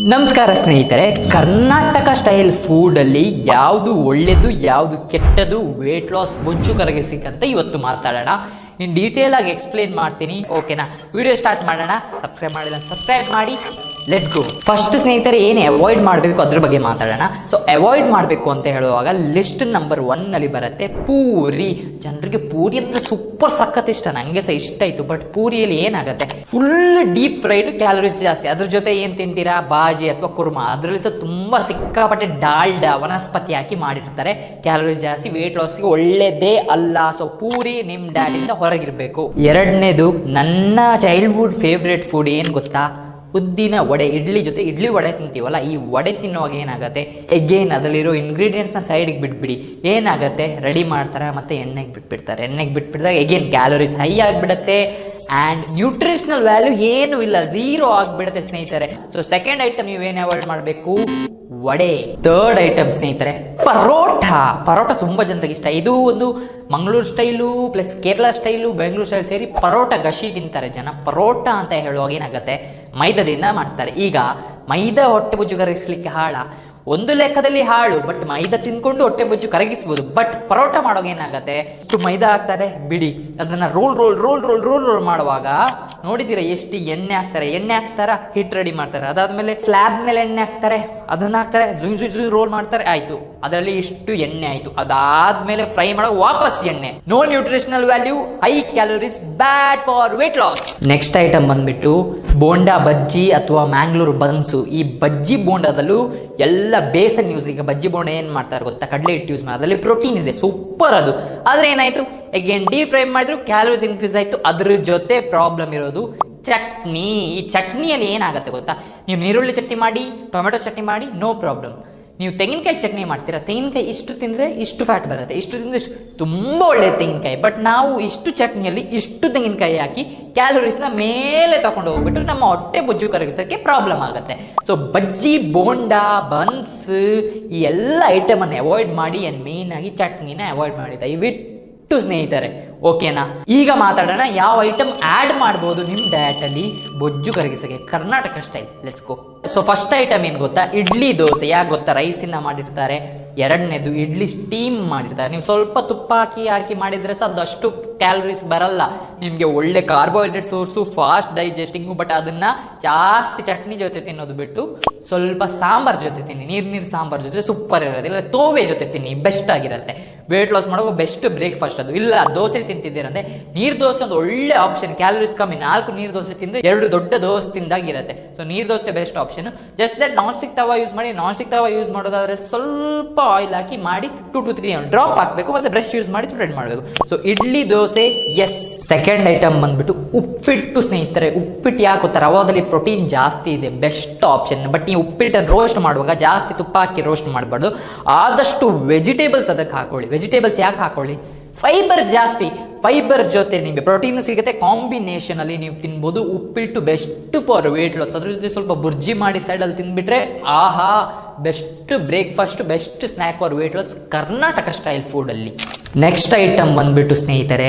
ನಮಸ್ಕಾರ ಸ್ನೇಹಿತರೆ, ಕರ್ನಾಟಕ ಸ್ಟೈಲ್ ಫುಡಲ್ಲಿ ಯಾವುದು ಒಳ್ಳೆಯದು ಯಾವುದು ಕೆಟ್ಟದು ವೇಟ್ ಲಾಸ್ ಬೊಜ್ಜು ಸಿಕ್ಕಂತೆ ಇವತ್ತು ಮಾತಾಡೋಣ. ಇನ್ನು ಡೀಟೇಲ್ ಆಗಿ ಎಕ್ಸ್ಪ್ಲೇನ್ ಮಾಡ್ತೀನಿ ಓಕೆನಾ ವಿಡಿಯೋ ಸ್ಟಾರ್ಟ್ ಮಾಡೋಣ. ಸಬ್ಸ್ಕ್ರೈಬ್ ಮಾಡಿಲ್ಲ ಸಬ್ಸ್ಕ್ರೈಬ್ ಮಾಡಿ. ಲೆಟ್ಸ್ ಗೋ ಫಸ್ಟ್ ಸ್ನೇಹಿತರೆ, ಏನು ಅವಾಯ್ಡ್ ಮಾಡಬೇಕು ಅದ್ರ ಬಗ್ಗೆ ಮಾತಾಡೋಣ. ಸೊ ಅವಾಯ್ಡ್ ಮಾಡಬೇಕು ಅಂತ ಹೇಳುವಾಗ ಲಿಸ್ಟ್ ನಂಬರ್ ಒನ್ನಲ್ಲಿ ಬರುತ್ತೆ ಪೂರಿ. ಜನರಿಗೆ ಪೂರಿ ಅಂದರೆ ಸೂಪರ್ ಸಖತ್ ಇಷ್ಟ ನನಗೆ ಸಹ ಇಷ್ಟ ಆಯಿತು ಬಟ್ ಪೂರಿಯಲ್ಲಿ ಏನಾಗುತ್ತೆ? ಫುಲ್ ಡೀಪ್ ಫ್ರೈಡ್ ಕ್ಯಾಲೋರೀಸ್ ಜಾಸ್ತಿ. ಅದ್ರ ಜೊತೆ ಏನು ತಿಂತೀರಾ? ಬಾಜಿ ಅಥವಾ ಕುರ್ಮಾ. ಅದರಲ್ಲಿ ಸಹ ತುಂಬ ಸಿಕ್ಕಾಪಟ್ಟೆ ಡಾಲ್ಡ ವನಸ್ಪತಿ ಹಾಕಿ ಮಾಡಿರ್ತಾರೆ. ಕ್ಯಾಲೋರೀಸ್ ಜಾಸ್ತಿ ವೇಟ್ ಲಾಸ್ಗೆ ಒಳ್ಳೇದೇ ಅಲ್ಲ. ಸೊ ಪೂರಿ ನಿಮ್ಮ ಡ್ಯಾಡಿಂದ ಹೊರಗಿರಬೇಕು ಎರಡನೇದು, ನನ್ನ ಚೈಲ್ಡ್ಹುಡ್ ಫೇವ್ರೇಟ್ ಫುಡ್ ಏನು ಗೊತ್ತಾ? ಉದ್ದಿನ ವಡೆ, ಇಡ್ಲಿ ಜೊತೆ, ಇಡ್ಲಿ ವಡೆ ತಿಂತೀವಲ್ಲ, ಈ ವಡೆ ತಿನ್ನುವಾಗ ಏನಾಗುತ್ತೆ? ಎಗ್ಗೇನ್ ಅದರಲ್ಲಿರೋ ಇಂಗ್ರೀಡಿಯೆಂಟ್ಸ್ನ ಸೈಡಿಗೆ ಬಿಟ್ಬಿಡಿ. ಏನಾಗುತ್ತೆ? ರೆಡಿ ಮಾಡ್ತಾರೆ, ಮತ್ತೆ ಎಣ್ಣೆಗೆ ಬಿಟ್ಬಿಡ್ತಾರೆ. ಎಣ್ಣೆಗೆ ಬಿಟ್ಬಿಡಿದಾಗ ಎಗೇನ್ ಕ್ಯಾಲೋರೀಸ್ ಹೈ ಆಗಿಬಿಡುತ್ತೆ? ಆ್ಯಂಡ್ ನ್ಯೂಟ್ರಿಷನಲ್ ವ್ಯಾಲ್ಯೂ ಏನು ಇಲ್ಲ ಝೀರೋ ಆಗಿಬಿಡುತ್ತೆ ಸ್ನೇಹಿತರೆ. ಸೊ ಸೆಕೆಂಡ್ ಐಟಮ್ ಏನು ಅವಾಯ್ಡ್ ಮಾಡಬೇಕು? ವಡೆ. ಥರ್ಡ್ ಐಟಮ್ ಸ್ನೇಹಿತರೆ ಪರೋಟ ಪರೋಟ ತುಂಬ ಜನರಿಗೆ ಇಷ್ಟ. ಇದು ಒಂದು Mangaluru style plus Kerala style Bengaluru style ಸೇರಿ ಪರೋಟ ಗಶಿ ತಿಂತಾರೆ ಜನ. ಪರೋಟ ಅಂತ ಹೇಳುವಾಗ ಏನಾಗುತ್ತೆ? ಮೈದಾದಿಂದ ಮಾಡ್ತಾರೆ. ಈಗ ಮೈದಾ ಹೊಟ್ಟೆ ಬುಜ್ಜುಗರಿಸಲಿಕ್ಕೆ ಹಾಳ. ಒಂದು ಲೆಕ್ಕದಲ್ಲಿ ಹಾಳು ಬಟ್ ಮೈದಾ ತಿನ್ಕೊಂಡು ಹೊಟ್ಟೆ ಬೊಜ್ಜು ಕರಗಿಸ್ಬೋದು ಬಟ್ ಪರೋಟ ಮಾಡೋವಾಗ ಏನಾಗುತ್ತೆ? ಇಷ್ಟು ಮೈದಾ ಹಾಕ್ತಾರೆ, ಬಿಡಿ. ಅದನ್ನ roll roll roll roll roll roll ಮಾಡುವಾಗ ನೋಡಿದಿರ ಎಷ್ಟು ಎಣ್ಣೆ ಹಾಕ್ತಾರೆ? ಎಣ್ಣೆ ಹಾಕ್ತಾರ? ಹಿಟ್ ರೆಡಿ ಮಾಡ್ತಾರೆ. ಅದಾದ್ಮೇಲೆ ಸ್ಲ್ಯಾಬ್ ಮೇಲೆ ಎಣ್ಣೆ ಹಾಕ್ತಾರೆ. ಅದನ್ನ ಹಾಕ್ತಾರೆ. ಜುಯ್ ಜುಯ್ ಜುಯ್ ರೋಲ್ ಮಾಡ್ತಾರೆ. ಆಯ್ತು. ಅದರಲ್ಲಿ ಇಷ್ಟು ಎಣ್ಣೆ ಆಯ್ತು. ಅದಾದ್ಮೇಲೆ ಫ್ರೈ ಮಾಡೋ ವಾಪಸ್ ಎಣ್ಣೆ. No nutritional value high calories bad for weight loss next item ಬಂದ್ಬಿಟ್ಟು ಬೋಂಡಾ ಬಜ್ಜಿ ಅಥವಾ ಮ್ಯಾಂಗ್ಳೂರು ಬನ್ಸು. ಈ ಬಜ್ಜಿ ಬೋಂಡಾದಲ್ಲೂ ಎಲ್ಲ ಬೇಸನ್ ಯೂಸ್ ಈಗ ಬಜ್ಜಿ ಬೋಂಡ ಏನು ಮಾಡ್ತಾರೆ ಗೊತ್ತಾ? ಕಡಲೆ ಹಿಟ್ಟು ಯೂಸ್ ಮಾಡಿ ಅದರಲ್ಲಿ ಪ್ರೋಟೀನ್ ಇದೆ. ಸೂಪರ್ ಅದು. ಆದ್ರೆ ಏನಾಯ್ತು? ಅಗೇನ್ ಡೀಪ್ ಫ್ರೈ ಮಾಡಿದ್ರು ಕ್ಯಾಲೋರೀಸ್ ಇನ್ಕ್ರೀಸ್ ಆಯ್ತು. ಅದ್ರ ಜೊತೆ ಪ್ರಾಬ್ಲಮ್ ಇರೋದು ಚಟ್ನಿ. ಈ ಚಟ್ನಿಯಲ್ಲಿ ಏನಾಗುತ್ತೆ ಗೊತ್ತಾ? ನೀವು ನೀರುಳ್ಳಿ ಚಟ್ನಿ ಮಾಡಿ, ಟೊಮೆಟೊ ಚಟ್ನಿ ಮಾಡಿ ನೋ ಪ್ರಾಬ್ಲಮ್ ನೀವು ತೆಂಗಿನಕಾಯಿ ಚಟ್ನಿ ಮಾಡ್ತೀರಾ? ತೆಂಗಿನಕಾಯಿ ಇಷ್ಟು ತಿಂದರೆ ಇಷ್ಟು ಫ್ಯಾಟ್ ಬರುತ್ತೆ. ಇಷ್ಟು ತಿಂದರೆ ಇಷ್ಟು ತುಂಬ ಒಳ್ಳೆಯ ತೆಂಗಿನಕಾಯಿ. ಬಟ್ ನಾವು ಇಷ್ಟು ಚಟ್ನಿಯಲ್ಲಿ ಇಷ್ಟು ತೆಂಗಿನಕಾಯಿ ಹಾಕಿ ಕ್ಯಾಲೋರೀಸ್ನ ಮೇಲೆ ತಗೊಂಡು ಹೋಗ್ಬಿಟ್ಟು ನಮ್ಮ ಹೊಟ್ಟೆ ಬೊಜ್ಜು ಕರಗಿಸೋಕ್ಕೆ ಪ್ರಾಬ್ಲಮ್ ಆಗುತ್ತೆ. ಸೊ ಬಜ್ಜಿ, ಬೋಂಡಾ, ಬನ್ಸ್ ಈ ಎಲ್ಲ ಐಟಮನ್ನು ಅವಾಯ್ಡ್ ಮಾಡಿ ಆ್ಯಂಡ್ ಮೇಯ್ನಾಗಿ ಚಟ್ನಿನ ಅವಾಯ್ಡ್ ಮಾಡಿ ದಯವಿಟ್ಟು ಸ್ನೇಹಿತರೆ, ಓಕೆನಾ? ಈಗ ಮಾತಾಡೋಣ, ಯಾವ ಐಟಮ್ ಆ್ಯಡ್ ಮಾಡ್ಬೋದು ನಿಮ್ಮ ಡಯಟಲ್ಲಿ ಬೊಜ್ಜು ಕರಗಿಸೋಕೆ Karnataka style let's go so first item ಏನು ಗೊತ್ತಾ? ಇಡ್ಲಿ ದೋಸೆ. ಯಾಕೆ ಗೊತ್ತಾ? ರೈಸಿಂದ ಮಾಡಿರ್ತಾರೆ. ಎರಡನೇದು, ಇಡ್ಲಿ ಸ್ಟೀಮ್ ಮಾಡಿರ್ತಾರೆ. ನೀವು ಸ್ವಲ್ಪ ತುಪ್ಪ ಹಾಕಿ ಹಾಕಿ ಮಾಡಿದ್ರೆ ಸಹ ಅದು ಅಷ್ಟು ಕ್ಯಾಲರೀಸ್ ಬರಲ್ಲ. ನಿಮಗೆ ಒಳ್ಳೆ carbohydrate source fast digesting but ಅದನ್ನ ಜಾಸ್ತಿ ಚಟ್ನಿ ಜೊತೆ ತಿನ್ನೋದು ಬಿಟ್ಟು ಸ್ವಲ್ಪ ಸಾಂಬಾರ್ ಜೊತೆ ತಿನ್ನಿ. ನೀರು ನೀರು ಸಾಂಬಾರ್ ಜೊತೆ ಸೂಪರ್ ಇರೋದು ಇಲ್ಲ, ತೋವೆ ಜೊತೆ ತಿನ್ನಿ ಬೆಸ್ಟ್ ಆಗಿರುತ್ತೆ. ವೇಟ್ ಲಾಸ್ ಮಾಡೋ ಬೆಸ್ಟ್ ಬ್ರೇಕ್ಫಾಸ್ಟ್ ಅದು. ಇಲ್ಲ, ದೋಸೆ ತಿಂತಿದ್ದೀರಂದ್ರೆ ನೀರು ದೋಸೆ ಒಂದು ಒಳ್ಳೆ ಆಪ್ಷನ್ ಕ್ಯಾಲರೀಸ್ ಕಮ್ಮಿ. ನಾಲ್ಕು ನೀರು ದೋಸೆ ತಿಂದು ಎರಡು ದೊಡ್ಡ ದೋಸೆ ತಿಂದಾಗಿರುತ್ತೆ. ಸೊ ನೀರು dosa best option just that non stick tawa use ಮಾಡಿ. ನಾನ್ ಸ್ಟಿಕ್ ತವಾ ಯೂಸ್ ಮಾಡೋದಾದ್ರೆ ಸ್ವಲ್ಪ ಆಯಿಲ್ ಹಾಕಿ ಮಾಡಿ ಟು ಟು ತ್ರೀ ಡ್ರಾಪ್ ಹಾಕಬೇಕು. ಮತ್ತೆ ಬ್ರಷ್ ಯೂಸ್ ಮಾಡಿ ಸ್ಪ್ರೆಡ್ ಮಾಡಬೇಕು. So idli dosa yes second item ಬಂದ್ಬಿಟ್ಟು ಉಪ್ಪಿಟ್ಟು ಸ್ನೇಹಿತರೆ, ಉಪ್ಪಿಟ್ಟು ಯಾಕೆ ಗೊತ್ತಾ ರವಾದಲ್ಲಿ ಪ್ರೋಟೀನ್ ಜಾಸ್ತಿ ಇದೆ ಬೆಸ್ಟ್ ಆಪ್ಷನ್ ಬಟ್ ನೀವು ಉಪ್ಪಿಟ್ಟನ್ನು ರೋಸ್ಟ್ ಮಾಡುವಾಗ ಜಾಸ್ತಿ ತುಪ್ಪ ಹಾಕಿ ರೋಸ್ಟ್ ಮಾಡಬಾರ್ದು. ಆದಷ್ಟು ವೆಜಿಟೇಬಲ್ಸ್ ಅದಕ್ಕೆ ಹಾಕೊಳ್ಳಿ. ವೆಜಿಟೇಬಲ್ಸ್ ಯಾಕೆ ಹಾಕೊಳ್ಳಿ? ಫೈಬರ್ ಜಾಸ್ತಿ. ಫೈಬರ್ ಜೊತೆ ನಿಮಗೆ ಪ್ರೋಟೀನ್ ಸಿಗುತ್ತೆ. ಕಾಂಬಿನೇಷನ್ ಅಲ್ಲಿ ನೀವು ತಿನ್ಬೋದು. Uppittu best for weight loss ಅದ್ರ ಜೊತೆ ಸ್ವಲ್ಪ ಬುರ್ಜಿ ಮಾಡಿ ಸೈಡಲ್ಲಿ ತಿಂದ್ಬಿಟ್ರೆ, ಆಹಾ best breakfast best snack for weight loss Karnataka style ಫುಡಲ್ಲಿ next item ಬಂದ್ಬಿಟ್ಟು ಸ್ನೇಹಿತರೆ,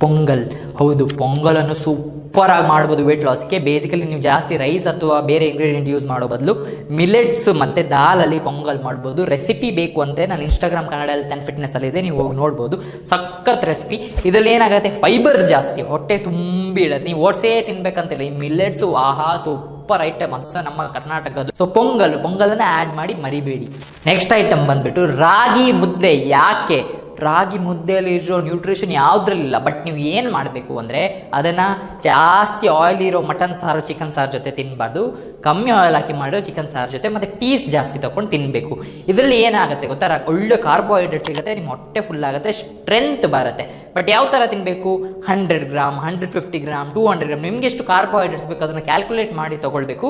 ಪೊಂಗಲ್. ಹೌದು, ಪೊಂಗಲನ್ನು ಸೂಪರ್ ಆಗಿ ಮಾಡ್ಬೋದು ವೆಯ್ಟ್ ಲಾಸ್ಗೆ ಬೇಸಿಕಲಿ ನೀವು ಜಾಸ್ತಿ ರೈಸ್ ಅಥವಾ ಬೇರೆ ಇಂಗ್ರೀಡಿಯೆಂಟ್ ಯೂಸ್ ಮಾಡೋ ಬದಲು ಮಿಲೆಟ್ಸ್ ಮತ್ತು ದಾಲಲ್ಲಿ ಪೊಂಗಲ್ ಮಾಡ್ಬೋದು. ರೆಸಿಪಿ ಬೇಕು ಅಂದರೆ ನಾನು Instagram Kannada health and fitness ಅಲ್ಲಿ ಇದೆ, ನೀವು ಹೋಗಿ ನೋಡ್ಬೋದು. ಸಖತ್ ರೆಸಿಪಿ ಇದರಲ್ಲಿ ಏನಾಗುತ್ತೆ? ಫೈಬರ್ ಜಾಸ್ತಿ. ಹೊಟ್ಟೆ ತುಂಬಿ ಇಡುತ್ತೆ. ನೀವು ಓಟ್ಸೇ ತಿನ್ಬೇಕಂತಿಲ್ಲ ಈ ಮಿಲೆಟ್ಸು ಆಹಾ ಸೂಪರ್ ಐಟಮ್ ಅಂತ ನಮ್ಮ ಕರ್ನಾಟಕದ್ದು. ಸೊ ಪೊಂಗಲ್. ಪೊಂಗಲನ್ನ ಆ್ಯಡ್ ಮಾಡಿ ಮರಿಬೇಡಿ. ನೆಕ್ಸ್ಟ್ ಐಟಮ್ ಬಂದ್ಬಿಟ್ಟು ರಾಗಿ ಮುದ್ದೆ. ಯಾಕೆ? ರಾಗಿ ಮುದ್ದೆಯಲ್ಲಿ ಇರೋ ನ್ಯೂಟ್ರಿಷನ್ ಯಾವುದ್ರಲ್ಲಿಲ್ಲ. ಬಟ್ ನೀವು ಏನು ಮಾಡಬೇಕು ಅಂದರೆ ಅದನ್ನು ಜಾಸ್ತಿ ಆಯಿಲ್ ಇರೋ ಮಟನ್ ಸಾರು ಚಿಕನ್ ಸಾರು ಜೊತೆ ತಿನ್ನಬಾರ್ದು ಕಮ್ಮಿ ಆಯಿಲ್ ಹಾಕಿ ಮಾಡಿರೋ ಚಿಕನ್ ಸಾರು ಜೊತೆ ಮತ್ತು ಪೀಸ್ ಜಾಸ್ತಿ ತೊಗೊಂಡು ತಿನ್ನಬೇಕು ಇದರಲ್ಲಿ ಏನಾಗುತ್ತೆ ಗೊತ್ತಾ? ಒಳ್ಳೆ ಕಾರ್ಬೋಹೈಡ್ರೇಟ್ ಸಿಗುತ್ತೆ ನಿಮ್ಮ ಹೊಟ್ಟೆ ಫುಲ್ ಆಗುತ್ತೆ ಸ್ಟ್ರೆಂತ್ ಬರುತ್ತೆ. ಬಟ್ ಯಾವ ಥರ ತಿನ್ನಬೇಕು hundred gram hundred fifty gram two hundred gram ನಿಮಗೆ ಎಷ್ಟು ಕಾರ್ಬೋಹೈಡ್ರೇಟ್ಸ್ ಬೇಕು ಅದನ್ನು ಕ್ಯಾಲ್ಕುಲೇಟ್ ಮಾಡಿ ತೊಗೊಳ್ಬೇಕು.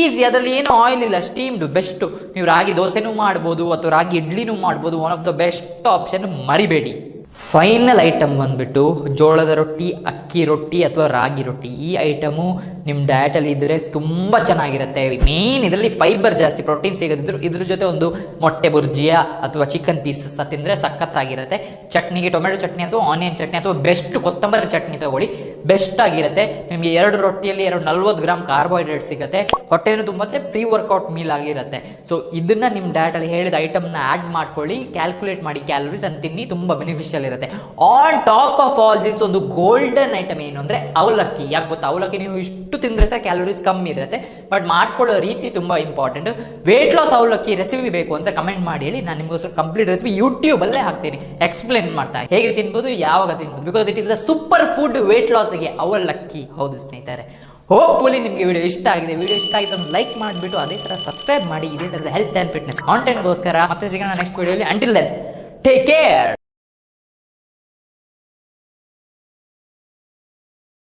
ಈಸಿ ಅದರಲ್ಲಿ ಏನು ಆಯಿಲ್ ಇಲ್ಲ ಸ್ಟೀಮ್ಡು ಬೆಸ್ಟು ನೀವು ರಾಗಿ ದೋಸೆನೂ ಮಾಡ್ಬೋದು ಅಥವಾ ರಾಗಿ ಇಡ್ಲಿನೂ ಮಾಡ್ಬೋದು one of the best option ಮರಿಬೇಡಿ. ಫೈನಲ್ ಐಟಮ್ ಬಂದ್ಬಿಟ್ಟು ಜೋಳದ ರೊಟ್ಟಿ, ಅಕ್ಕಿ ರೊಟ್ಟಿ ಅಥವಾ ರಾಗಿ ರೊಟ್ಟಿ. ಈ ಐಟಮು ನಿಮ್ಮ ಡಯಟಲ್ಲಿ ಇದ್ದರೆ ತುಂಬ ಚೆನ್ನಾಗಿರುತ್ತೆ. ಮೇನ್ ಇದರಲ್ಲಿ ಫೈಬರ್ ಜಾಸ್ತಿ ಪ್ರೋಟೀನ್ ಸಿಗೋದಿದ್ರು ಇದ್ರ ಜೊತೆ ಒಂದು ಮೊಟ್ಟೆ ಬುರ್ಜಿಯ ಅಥವಾ ಚಿಕನ್ ಪೀಸಸ್ ತಿಂದರೆ ಸಖತ್ತಾಗಿರುತ್ತೆ. ಚಟ್ನಿಗೆ ಟೊಮೆಟೊ ಚಟ್ನಿ ಅಥವಾ ಆನಿಯನ್ ಚಟ್ನಿ ಅಥವಾ ಬೆಸ್ಟ್ ಕೊತ್ತಂಬರಿ ಚಟ್ನಿ ತಗೊಳ್ಳಿ. ಬೆಸ್ಟ್ ಆಗಿರುತ್ತೆ. ನಿಮಗೆ ಎರಡು ರೊಟ್ಟಿಯಲ್ಲಿ ಎರಡು ನಲ್ವತ್ತು ಗ್ರಾಮ್ ಕಾರ್ಬೋಹೈಡ್ರೇಟ್ ಸಿಗುತ್ತೆ. ಹೊಟ್ಟೆನೂ ತುಂಬತ್ತೆ ಪ್ರೀ ವರ್ಕೌಟ್ ಮೀಲ್ ಆಗಿರುತ್ತೆ. ಸೊ ಇದನ್ನ ನಿಮ್ಮ ಡಯಟಲ್ಲಿ ಹೇಳಿದ ಐಟಮ್ನ ಆ್ಯಡ್ ಮಾಡ್ಕೊಳ್ಳಿ ಕ್ಯಾಲ್ಕುಲೇಟ್ ಮಾಡಿ ಕ್ಯಾಲರೀಸ್ ಅಂತ ತಿನ್ನಿ, ತುಂಬ ಬೆನಿಫಿಷಿಯಲ್ ಇರುತ್ತೆ on top of all this ಒಂದು ಗೋಲ್ಡನ್ ಐಟಮ್ ಏನು ಅಂದ್ರೆ ಅವಲಕ್ಕಿ. ಯಾಕೆ ಗೊತ್ತಾ? ಅವಲಕ್ಕಿ ನೀವು ಇಷ್ಟು ತಿಂದ್ರೆ ಸಹ ಕ್ಯಾಲೋರೀಸ್ ಕಮ್ಮಿ ಇರುತ್ತೆ. ಬಟ್ ಮಾಡ್ಕೊಳ್ಳೋ ರೀತಿ ತುಂಬಾ ಇಂಪಾರ್ಟೆಂಟ್ ವೇಟ್ ಲಾಸ್ ಅವಲಕ್ಕಿ ರೆಸಿಪಿ ಬೇಕು ಅಂತ ಕಮೆಂಟ್ ಮಾಡಿ ಹೇಳಿ ನಾನು ನಿಮಗೋಸ್ಕರ ಕಂಪ್ಲೀಟ್ ರೆಸಿಪಿ ಯೂಟ್ಯೂಬಲ್ಲೇ ಹಾಕ್ತೀನಿ. ಎಕ್ಸ್ಪ್ಲೇನ್ ಮಾಡ್ತಾ ಹೇಗೆ ತಿನ್ಬೋದು, ಯಾವಾಗ ತಿನ್ಬೋದು? Because it is a super food weight ಲಾಸ್ಗೆ ಅವಲಕ್ಕಿ. ಹೌದು ಸ್ನೇಹಿತರೆ. ಹೋಪ್ಫುಲಿ ನಿಮಗೆ ವಿಡಿಯೋ ಇಷ್ಟ ಆಗಿದೆ. ವಿಡಿಯೋ ಇಷ್ಟ ಆಗಿದೆ ಲೈಕ್ ಮಾಡಿಬಿಟ್ಟು ಅದೇ ತರ ಸಬ್ಸ್ಕ್ರೈಬ್ ಮಾಡಿ. ಇದೇ ಥರದ ಹೆಲ್ತ್ ಅಂಡ್ ಫಿಟ್ನೆಸ್ ಕಾಂಟೆಂಟ್ಗೋಸ್ಕರ ಮತ್ತೆ ಸಿಗೋಣ ನೆಕ್ಸ್ಟ್ ವಿಡಿಯೋಲಿ ಅಂಟಿಲ್ ದೆನ್ ಟೇಕ್ ಕೇರ್